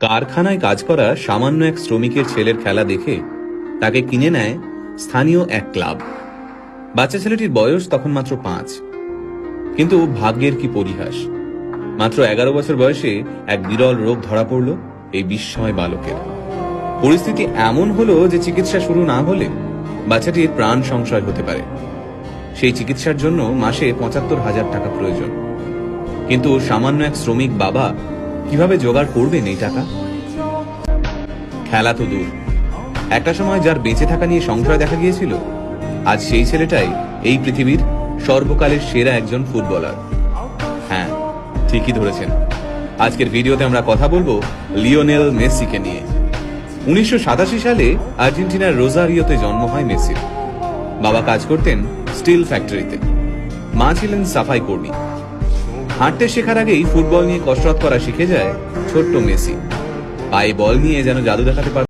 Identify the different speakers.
Speaker 1: কারখানায় কাজ করা সামান্য এক শ্রমিকের ছেলের খেলা দেখে তাকে কিনে নেয় স্থানীয় এক ক্লাব। বাচ্চা ছেলেটির বয়স তখন মাত্র পাঁচ। কিন্তু ভাগ্যের কি পরিহাস? মাত্র এগারো বছর বয়সে এক বিরল রোগ ধরা পড়ল এই বিস্ময় বালকের। পরিস্থিতি এমন হলো যে চিকিৎসা শুরু না হলে বাচ্চাটির প্রাণ সংশয় হতে পারে। সেই চিকিৎসার জন্য মাসে পঁচাত্তর হাজার টাকা প্রয়োজন। কিন্তু সামান্য এক শ্রমিক বাবা কীভাবে জোগাড় করবেন এই টাকা? খেলা তো দূর। একটা সময় যার বেঁচে থাকা নিয়ে সংশয় দেখা গিয়েছিল, আজ সেই ছেলেটাই এই পৃথিবীর সর্বকালের সেরা একজন ফুটবলার। হ্যাঁ ঠিকই ধরেছেন। আজকের ভিডিওতে আমরা কথা বলব লিওনেল মেসিকে নিয়ে। উনিশশো সাতাশি সালে আর্জেন্টিনার রোজারিওতে জন্ম হয় মেসির বাবা কাজ করতেন স্টিল ফ্যাক্টরিতে। মা ছিলেন সাফাই কর্মী। হাঁটতে শেখার আগেই ফুটবল নিয়ে কসরত করা শিখে যায় ছোট্ট মেসি। পায়ে বল নিয়ে যেন জাদু দেখাতে পারত